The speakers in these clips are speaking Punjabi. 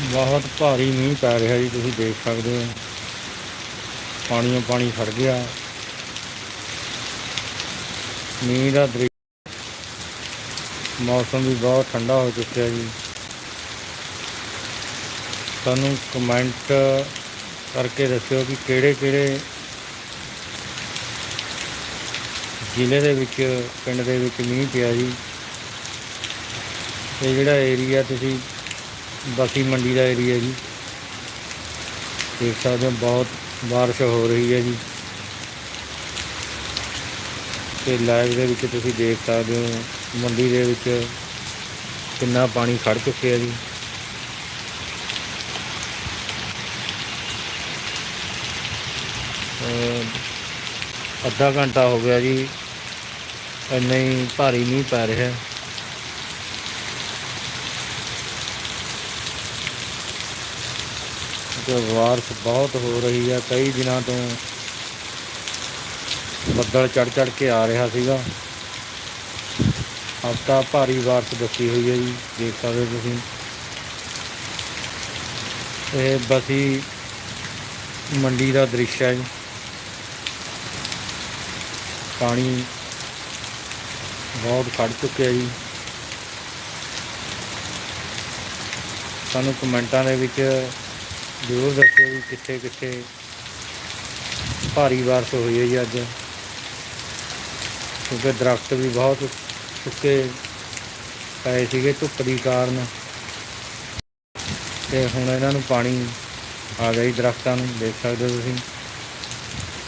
ਬਹੁਤ ਭਾਰੀ ਮੀਂਹ ਪੈ ਰਿਹਾ ਜੀ, ਤੁਸੀਂ ਦੇਖ ਸਕਦੇ ਹੋ। ਪਾਣੀਓ ਪਾਣੀ ਖੜ ਗਿਆ। ਮੀਂਹ ਦਾ ਦ੍ਰਿਸ਼ ਮੌਸਮ ਵੀ ਬਹੁਤ ਠੰਡਾ ਹੋ ਚੁੱਕਿਆ ਜੀ। ਸਾਨੂੰ ਕਮੈਂਟ ਕਰਕੇ ਦੱਸਿਓ ਕਿ ਕਿਹੜੇ ਕਿਹੜੇ ਜ਼ਿਲ੍ਹੇ ਦੇ ਵਿੱਚ, ਪਿੰਡ ਦੇ ਵਿੱਚ ਮੀਂਹ ਪਿਆ ਜੀ। ਇਹ ਜਿਹੜਾ ਏਰੀਆ ਤੁਸੀਂ ਬਸੀ ਮੰਡੀ ਦਾ ਏਰੀਆ ਜੀ। ਦੇਖ ਸਕਦੇ ਹੋ, ਬਹੁਤ ਬਾਰਿਸ਼ ਹੋ ਰਹੀ ਹੈ ਜੀ। ਤੇ ਲਾਈਵ ਦੇ ਵਿੱਚ ਤੁਸੀਂ ਦੇਖ ਸਕਦੇ ਹੋ, ਮੰਡੀ ਦੇ ਵਿੱਚ ਕਿੰਨਾ ਪਾਣੀ ਖੜ ਚੁੱਕਿਆ ਜੀ। ਅੱਧਾ ਘੰਟਾ ਹੋ ਗਿਆ ਜੀ, ਇੰਨਾ ਹੀ ਭਾਰੀ ਮੀਂਹ ਪੈ ਰਿਹਾ। ਹੈ ਜੋ ਬਾਰਿਸ਼ ਬਹੁਤ ਹੋ ਰਹੀ ਹੈ। ਕਈ ਦਿਨਾਂ ਤੋਂ ਬੱਦਲ ਚੜ ਚੜ ਕੇ ਆ ਰਿਹਾ ਸੀਗਾ। ਹਫਤਾ ਭਾਰੀ ਬਾਰਿਸ਼ ਦੱਸੀ ਹੋਈ ਹੈ ਜੀ, ਦੇਖ ਸਕਦੇ ਹੋ ਤੁਸੀਂ। ਇਹ ਬਸੀ ਮੰਡੀ ਦਾ ਦ੍ਰਿਸ਼ ਹੈ ਜੀ। ਪਾਣੀ ਬਹੁਤ ਖੜ ਚੁੱਕਿਆ ਜੀ। ਸਾਨੂੰ ਕਮੈਂਟਾਂ ਦੇ ਵਿੱਚ ਜ਼ਰੂਰ ਦੱਸਿਓ ਵੀ ਕਿੱਥੇ ਕਿੱਥੇ ਭਾਰੀ ਬਾਰਿਸ਼ ਹੋਈ ਹੈ ਜੀ ਅੱਜ। ਕਿਉਂਕਿ ਦਰਖਤ ਵੀ ਬਹੁਤ ਸੁੱਕੇ ਪਏ ਸੀਗੇ ਧੁੱਪ ਦੀ ਕਾਰਨ। ਤੇ ਹੁਣ ਇਹਨਾਂ ਨੂੰ ਪਾਣੀ ਆ ਗਿਆ ਜੀ ਦਰਖਤਾਂ ਨੂੰ, ਦੇਖ ਸਕਦੇ ਹੋ ਤੁਸੀਂ।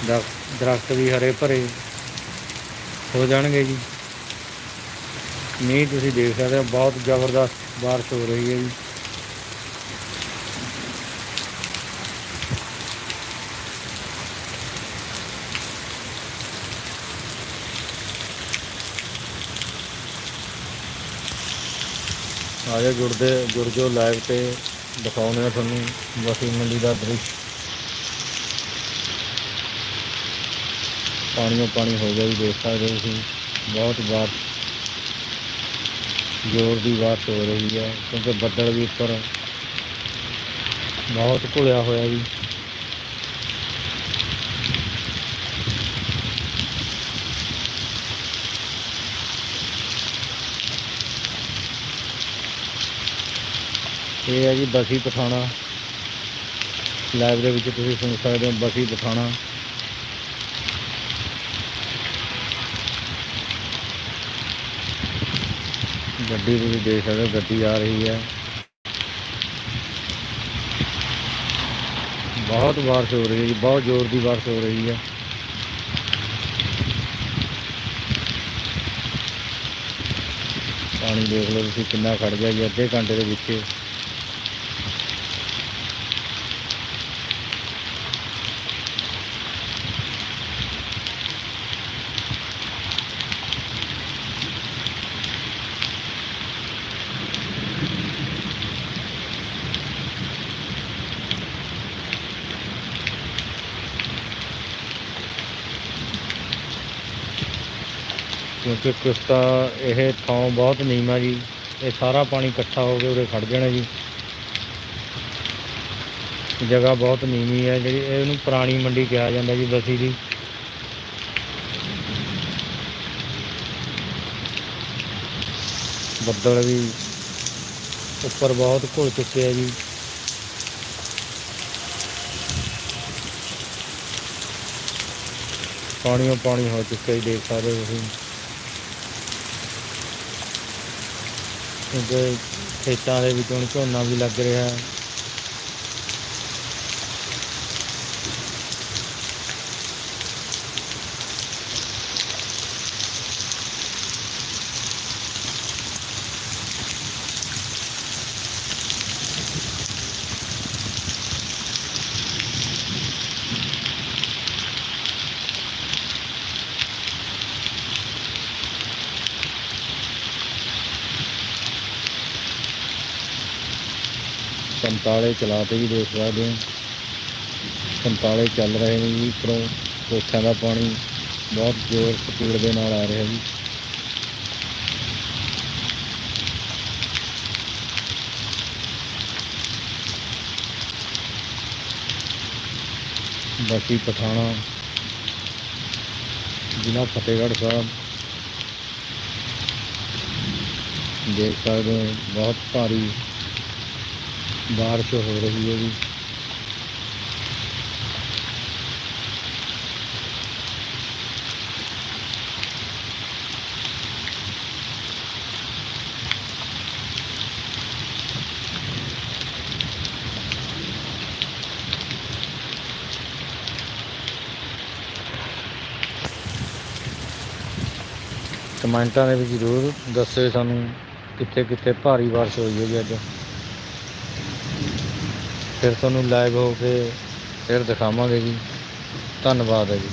ਦਰਖਤ ਦਰਖਤ ਵੀ ਹਰੇ ਭਰੇ ਹੋ ਜਾਣਗੇ ਜੀ। ਮੀਂਹ ਤੁਸੀਂ ਦੇਖ ਸਕਦੇ ਹੋ, ਬਹੁਤ ਜ਼ਬਰਦਸਤ ਬਾਰਿਸ਼ ਹੋ ਰਹੀ ਹੈ ਜੀ। ਆਜਾ ਜੁੜਦੇ ਜੁੜ ਜੋ ਲਾਈਵ ਤੇ ਦਿਖਾਉਂਦੇ ਆ ਤੁਹਾਨੂੰ ਵਸੀ ਮੰਡੀ ਦਾ ਦ੍ਰਿਸ਼। ਪਾਣੀਓ ਪਾਣੀ ਹੋ ਗਿਆ ਜੀ, ਦੇਖ ਸਕਦੇ ਤੁਸੀਂ, ਬਹੁਤ ਬਾਰ ਜ਼ੋਰ ਦੀ ਬਾਰਿਸ਼ ਹੋ ਰਹੀ ਹੈ, ਕਿਉਂਕਿ ਬੱਦਲ ਵੀ ਉੱਪਰ ਬਹੁਤ ਘੁਲਿਆ ਹੋਇਆ ਜੀ। ਇਹ ਹੈ ਜੀ ਬਸੀ ਪਠਾਣਾ। ਲਾਈਵ ਦੇ ਵਿੱਚ ਤੁਸੀਂ ਸੁਣ ਸਕਦੇ ਹੋ ਬਸੀ ਪਠਾਣਾ। ਗੱਡੀ ਤੁਸੀਂ ਦੇਖ ਸਕਦੇ ਹੋ, ਗੱਡੀ ਆ ਰਹੀ ਹੈ। ਬਹੁਤ ਬਾਰਿਸ਼ ਹੋ ਰਹੀ ਹੈ ਜੀ, ਬਹੁਤ ਜ਼ੋਰ ਦੀ ਬਾਰਿਸ਼ ਹੋ ਰਹੀ ਹੈ। ਪਾਣੀ ਦੇਖ ਲਓ ਤੁਸੀਂ ਕਿੰਨਾ ਖੜ ਗਿਆ ਜੀ, ਅੱਧੇ ਘੰਟੇ ਦੇ ਵਿੱਚ। ਕਿਉਂਕਿ ਕਿਸ਼ਤਾ ਇਹ ਥਾਂ ਬਹੁਤ ਨੀਵਾਂ ਜੀ। ਇਹ ਸਾਰਾ ਪਾਣੀ ਇਕੱਠਾ ਹੋ ਕੇ ਉਰੇ ਖੜ ਜਾਣਾ ਜੀ। ਜਗ੍ਹਾ ਬਹੁਤ ਨੀਵੀਂ ਹੈ ਜਿਹੜੀ ਇਹਨੂੰ ਪੁਰਾਣੀ ਮੰਡੀ ਕਿਹਾ ਜਾਂਦਾ ਜੀ ਬਸੀ ਦੀ। ਬੱਦਲ ਵੀ ਉੱਪਰ ਬਹੁਤ ਘੁਲ ਚੁੱਕੇ ਆ ਜੀ। ਪਾਣੀਓ ਪਾਣੀ ਹੋ ਚੁੱਕਿਆ ਜੀ, ਦੇਖ ਸਕਦੇ ਹੋ ਤੁਸੀਂ। ਕਿਉਂਕਿ ਖੇਤਾਂ ਦੇ ਵਿੱਚ ਹੁਣ ਝੋਨਾ ਵੀ ਲੱਗ ਰਿਹਾ 45 ਚਲਾ ਕੇ ਵੀ ਦੇਖ ਸਕਦੇ ਹੋ। 45 ਚੱਲ ਰਹੇ ਨੇ ਜੀ, ਉੱਪਰੋਂ ਕੋਠਿਆਂ ਦਾ ਪਾਣੀ ਬਹੁਤ ਜ਼ੋਰ ਸਪੀਡ ਦੇ ਨਾਲ ਆ ਰਿਹਾ ਜੀ। ਬਾਕੀ ਪਠਾਣਾ, ਜ਼ਿਲ੍ਹਾ ਫਤਿਹਗੜ੍ਹ ਸਾਹਿਬ ਦੇਖ ਸਕਦੇ ਹੋ, ਬਹੁਤ ਭਾਰੀ ਬਾਰਿਸ਼ ਹੋ ਰਹੀ ਹੈ ਜੀ। ਕਮੈਂਟਾਂ ਦੇ ਵਿੱਚ ਜ਼ਰੂਰ ਦੱਸਿਓ ਸਾਨੂੰ ਕਿੱਥੇ ਕਿੱਥੇ ਭਾਰੀ ਬਾਰਿਸ਼ ਹੋਈ ਹੈ ਜੀ ਅੱਜ। ਫਿਰ ਤੁਹਾਨੂੰ ਲਾਈਵ ਹੋ ਕੇ ਫਿਰ ਦਿਖਾਵਾਂਗੇ ਜੀ। ਧੰਨਵਾਦ ਹੈ ਜੀ।